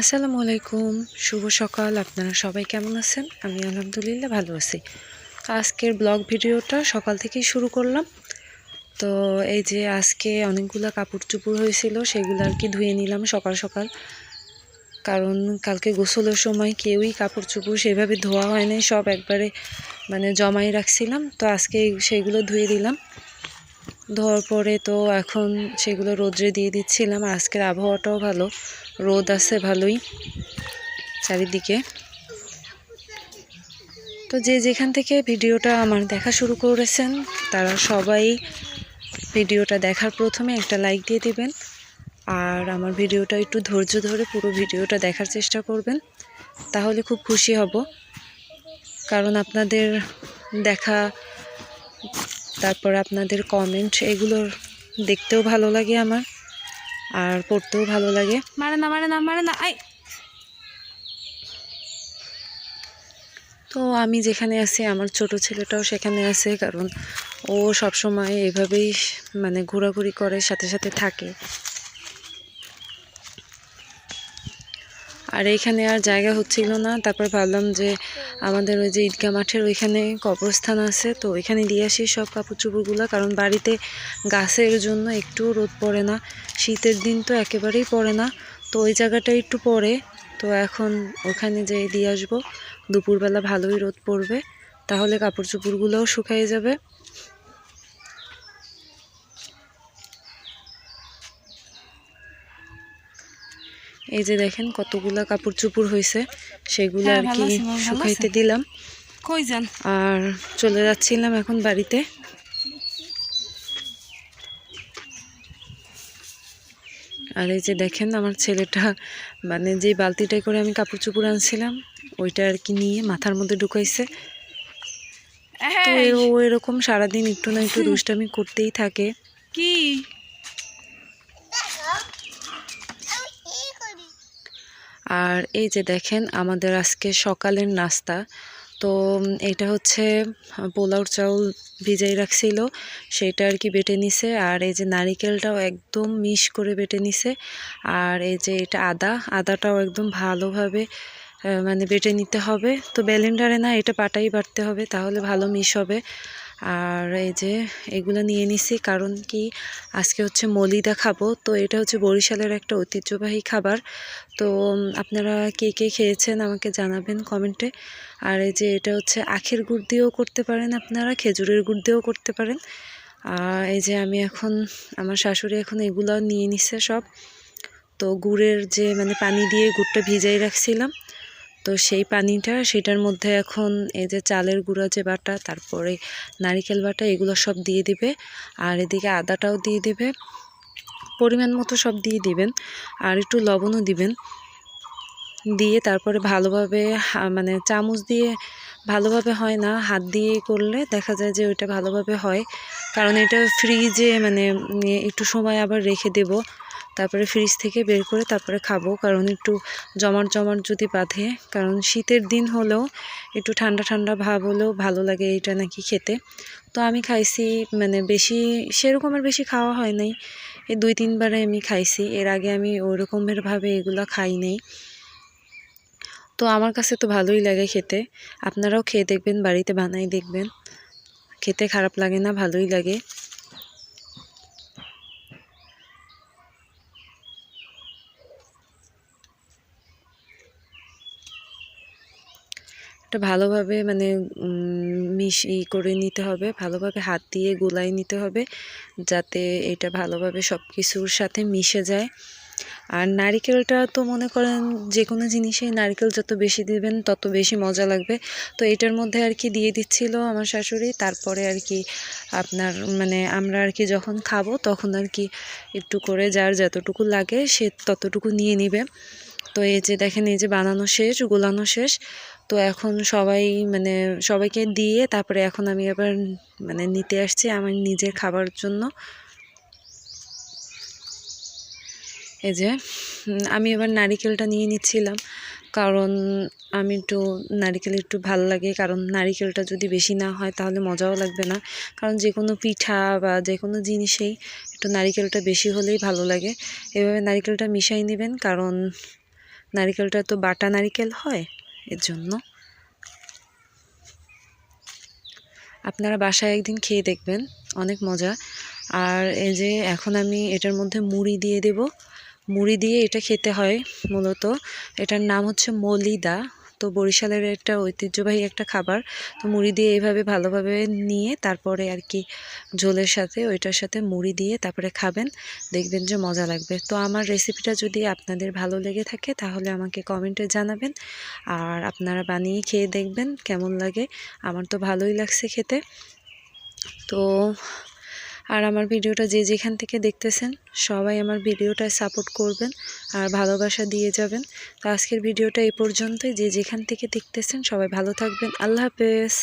আসসালামু আলাইকুম, শুভ সকাল। আপনারা সবাই কেমন আছেন? আমি আলহামদুলিল্লাহ ভালো আছি। আজকের ব্লগ ভিডিওটা সকাল থেকেই শুরু করলাম। তো এই যে আজকে অনেকগুলো কাপড় চুপড় হয়েছিল, সেগুলো আর কি ধুয়ে নিলাম সকাল সকাল। কারণ কালকে গোসলের সময় কেউই কাপড় চুপড় সেভাবে ধোয়া হয় নাই, সব একবারে মানে জমাই রাখছিলাম। তো আজকে সেইগুলো ধুয়ে দিলাম। ধোয়ার পরে তো এখন সেগুলো রোদ্রে দিয়ে দিচ্ছিলাম। আজকের আবহাওয়াটাও ভালো। রোদ আছে, ভালোই, চারিদিকে। তো যে যেখান থেকে ভিডিওটা আমার দেখা শুরু করেছেন, তারা সবাই ভিডিওটা দেখার প্রথমে একটা লাইক দিয়ে দিবেন, আর আমার ভিডিওটা একটু ধৈর্য ধরে পুরো ভিডিওটা দেখার চেষ্টা করবেন, তাহলে খুব খুশি হব। কারণ আপনাদের দেখা, তারপর আপনাদের কমেন্ট এগুলোর দেখতেও ভালো লাগে আমার। আর পড়তেও ভালো লাগে। মারে না মারে না মারে না আই তো আমি যেখানে আছি আমার ছোট ছেলেটাও সেখানে আছে কারণ ও সবসময় এভাবেই মানে ঘোরাঘুরি করে সাথে সাথে থাকে। আর এইখানে আর জায়গা হচ্ছিল না। তারপর ভাবলাম যে আমাদের ওই যে ঈদগা মাঠের ওইখানে কবরস্থান আছে, তো ওইখানে দিয়ে আসি সব কাপড় চোপড়গুলো কারণ বাড়িতে গাছের জন্য একটু রোদ পড়ে না। শীতের দিন তো একেবারেই পড়ে না, তো ওই জায়গাটা একটু পড়ে। তো এখন ওখানে যেয়ে দিয়ে আসব। দুপুরবেলা ভালোই রোদ পড়বে, তাহলে কাপড় চোপড়গুলোও শুকিয়ে যাবে। এই যে দেখেন কতগুলা কাপড় চুপুর হয়েছে সেগুলো হ্যাঁ, আর কি। শুকাইতে দিলাম। আর চলে যাচ্ছিলাম এখন বাড়িতে। আর এই যে দেখেন আমার ছেলেটা মানে যে বালতিটাই করে আমি কাপড় চুপড় আনছিলাম ওইটা আর কি নিয়ে মাথার মধ্যে ঢুকাইছে। তো ও এরকম সারাদিন একটু না একটু দুষ্টামি করতেই থাকে। কি? আর এই যে দেখেন আমাদের আজকে সকালের নাস্তা। তো এটা হচ্ছে আহ, পোলাওর চাউল ভিজাই রাখছিল সেটা আর কি বেটে নিছে। আর এই যে নারিকেলটাও একদম মিশ করে বেটে নিছে। আর এই যে এটা আদা আদাটাও একদম ভালোভাবে মানে বেটে নিতে হবে। তো ব্যালেন্ডারে না এটা পাটাই বাটতে হবে তাহলে ভালো মিশ হবে। আর এই যে এগুলো নিয়ে নিছি, কারণ কি আজকে হচ্ছে মলিদা খাব তো এটা হচ্ছে বরিশালের একটা ঐতিহ্যবাহী খাবার। তো আপনারা কে কে খেয়েছেন আমাকে জানাবেন কমেন্টে। আর এই যে এটা হচ্ছে আখের গুড় দিয়েও করতে পারেন আপনারা, খেজুরের গুড় দিয়েও করতে পারেন। আর এই যে আমি এখন, আমার শাশুড়ি এখন এগুলো নিয়ে নিচ্ছে সব। তো গুড়ের যে মানে পানি দিয়ে গুড়টা ভিজাই রাখছিলাম। তো সেই পানিটা, সেটার মধ্যে এখন এই যে চালের গুঁড়া যে বাটা, তারপরে নারিকেল বাটা, এগুলো সব দিয়ে দিবে। আর এদিকে আদাটাও দিয়ে দিবে। পরিমাণ মতো সব দিয়ে দিবেন। আর একটু লবণও দিবেন। দিয়ে তারপরে ভালোভাবে মানে চামচ দিয়ে ভালোভাবে হয় না, হাত দিয়ে করলে দেখা যায় যে ওইটা ভালোভাবে হয়। কারণ এটা ফ্রিজে মানে একটু সময় আবার রেখে দেব। তারপরে ফ্রিজ থেকে বের করে তারপরে খাব। কারণ একটু জমাট জমাট যদি বাঁধে, কারণ শীতের দিন হলেও একটু ঠান্ডা ঠান্ডা ভাব হলেও ভালো লাগে এটা নাকি খেতে। তো আমি খাইছি মানে বেশি, সেরকমের বেশি খাওয়া হয় নাই। এই দুই তিনবারে আমি খাইছি, এর আগে আমি ওরকমের ভাবে এগুলো খাই নাই। তো আমার কাছে তো ভালোই লাগে খেতে। আপনারাও খেয়ে দেখবেন, বাড়িতে বানাই দেখবেন। খেতে খারাপ লাগে না, ভালোই লাগে। এটা ভালোভাবে মানে মিশ করে নিতে হবে, ভালোভাবে হাত দিয়ে গোলাই নিতে হবে, যাতে এটা ভালোভাবে সব কিছুর সাথে মিশে যায়। আর নারিকেলটা তো মনে করেন যে কোনো জিনিসেই নারকেল যত বেশি দিবেন, তত বেশি মজা লাগবে। তো এটার মধ্যে আর কি দিয়ে দিচ্ছিল আমার শাশুড়ি, তারপরে আর কি আপনার মানে আমরা আর কি যখন খাব তখন আর কি একটু করে যার যতটুকু লাগে সে ততটুকু নিয়ে নিবে। তো এই যে দেখেন, এই যে বানানো শেষ, গোলানো শেষ। তো এখন সবাই মানে সবাইকে দিয়ে তারপরে এখন আমি আবার মানে নিতে আসছি আমার নিজের খাবার জন্য। এই যে আমি এবার নারিকেলটা নিয়ে নিচ্ছিলাম। কারণ আমি একটু নারিকেল একটু ভালো লাগে, কারণ নারিকেলটা যদি বেশি না হয় তাহলে মজাও লাগবে না। কারণ যে কোনো পিঠা বা যে কোনো জিনিসেই একটু নারিকেলটা বেশি হলেই ভালো লাগে। এভাবে নারিকেলটা মিশাই নেবেন, কারণ নারিকেলটা তো বাটা নারিকেল হয়। এর জন্য। আপনারা বাসায় একদিন খেয়ে দেখবেন, অনেক মজা। আর এই যে এখন আমি এটার মধ্যে মুড়ি দিয়ে দেব। মুড়ি দিয়ে এটা খেতে হয় মূলত। এটার নাম হচ্ছে মলিদা। তো বরিশালের একটা ঐতিহ্যবাহী একটা খাবার। তো মুড়ি দিয়ে এইভাবে ভালোভাবে নিয়ে তারপরে আর কি ঝোলের সাথে ওইটার সাথে মুড়ি দিয়ে তারপরে খাবেন। দেখবেন যে মজা লাগবে। তো আমার রেসিপিটা যদি আপনাদের ভালো লেগে থাকে তাহলে আমাকে কমেন্টে জানাবেন। আর আপনারা বানিয়ে খেয়ে দেখবেন কেমন লাগে। আমার তো ভালোই লাগছে খেতে। তো আর আমার ভিডিওটা যে যেখান থেকে দেখতেছেন, সবাই আমার ভিডিওটা সাপোর্ট করবেন আর ভালোবাসা দিয়ে যাবেন। তো আজকের ভিডিওটা এ পর্যন্তই। যে যেখান থেকে দেখতেছেন, সবাই ভালো থাকবেন। আল্লাহ হাফেজ।